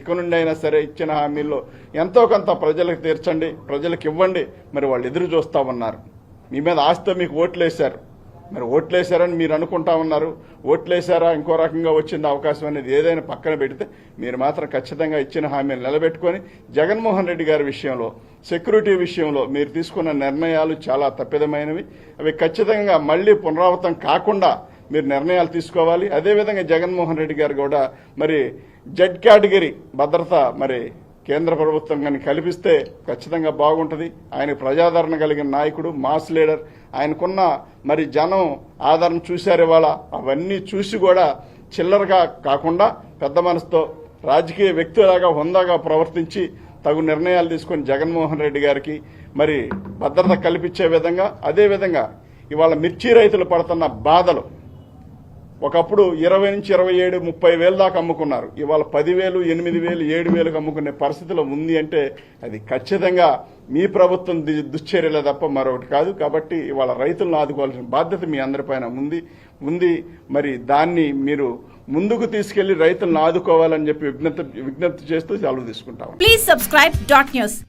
ఇక నుండి అయినా సరే ఇచ్చిన హామీల్లో ఎంతో కొంత ప్రజలకు తీర్చండి ప్రజలకు ఇవ్వండి. మరి వాళ్ళు ఎదురు చూస్తా ఉన్నారు. మీ మీద ఆస్తో మీకు ఓట్లేశారు. మరి ఓట్లేశారని మీరు అనుకుంటా ఉన్నారు. ఓట్లేశారా? ఇంకో రకంగా వచ్చింది అవకాశం అనేది ఏదైనా పక్కన పెడితే మీరు మాత్రం ఖచ్చితంగా ఇచ్చిన హామీలు నిలబెట్టుకొని జగన్మోహన్ రెడ్డి గారి విషయంలో సెక్యూరిటీ విషయంలో మీరు తీసుకున్న నిర్ణయాలు చాలా తప్పిదమైనవి. అవి ఖచ్చితంగా మళ్ళీ పునరావృతం కాకుండా మీరు నిర్ణయాలు తీసుకోవాలి. అదేవిధంగా జగన్మోహన్ రెడ్డి గారు కూడా మరి జెడ్ కేటగిరీ భద్రత మరి కేంద్ర ప్రభుత్వం కానీ కల్పిస్తే ఖచ్చితంగా బాగుంటుంది. ఆయన ప్రజాదరణ కలిగిన నాయకుడు మాస్ లీడర్. ఆయనకున్న మరి జనం ఆదరణ చూశారు ఇవాళ. అవన్నీ చూసి కూడా చిల్లరగా కాకుండా పెద్ద మనసుతో రాజకీయ వ్యక్తులాగా హుందాగా ప్రవర్తించి తగు నిర్ణయాలు తీసుకొని జగన్మోహన్ రెడ్డి గారికి మరి భద్రత కల్పించే విధంగా అదేవిధంగా ఇవాళ మిర్చి రైతులు పడుతున్న బాధలు ఒకప్పుడు ఇరవై నుంచి ఇరవై ఏడు ముప్పై వేలు దాకా అమ్ముకున్నారు. ఇవాళ పదివేలు ఎనిమిది వేలు ఏడు వేలకు అమ్ముకునే పరిస్థితిలో ఉంది అంటే అది ఖచ్చితంగా మీ ప్రభుత్వం ది- దుశ్చర్యలే తప్ప మరొకటి కాదు. కాబట్టి ఇవాళ రైతులను ఆదుకోవాల్సిన బాధ్యత మీ అందరిపైన ఉంది. ఉంది. మరి దాన్ని మీరు ముందుకు తీసుకెళ్ళి రైతులను ఆదుకోవాలని చెప్పి విజ్ఞప్తి విజ్ఞప్తి చేస్తూ సెలవు తీసుకుంటాం. Please subscribe dot news